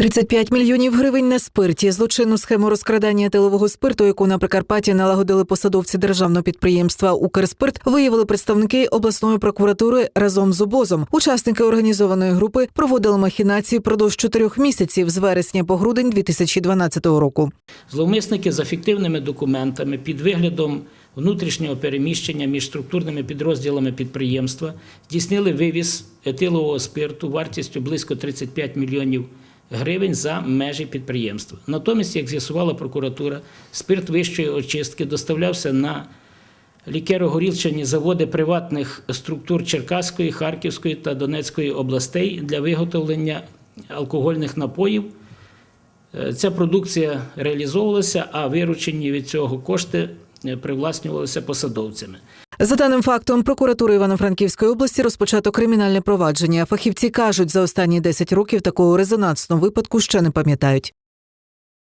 35 мільйонів гривень на спирті. Злочинну схему розкрадання етилового спирту, яку на Прикарпатті налагодили посадовці державного підприємства Укрспирт, виявили представники обласної прокуратури разом з обозом. Учасники організованої групи проводили махінації впродовж чотирьох місяців з вересня по грудень 2012 року. Зловмисники за фіктивними документами під виглядом внутрішнього переміщення між структурними підрозділами підприємства здійснили вивіз етилового спирту вартістю близько 35 мільйонів гривень за межі підприємства. Натомість, як з'ясувала прокуратура, спирт вищої очистки доставлявся на лікеро-горілчані заводи приватних структур Черкаської, Харківської та Донецької областей для виготовлення алкогольних напоїв. Е, Ця продукція реалізовувалася, а виручені від цього кошти привласнювалися посадовцями. За даним фактом, прокуратура Івано-Франківської області розпочато кримінальне провадження. Фахівці кажуть, за останні 10 років такого резонансного випадку ще не пам'ятають.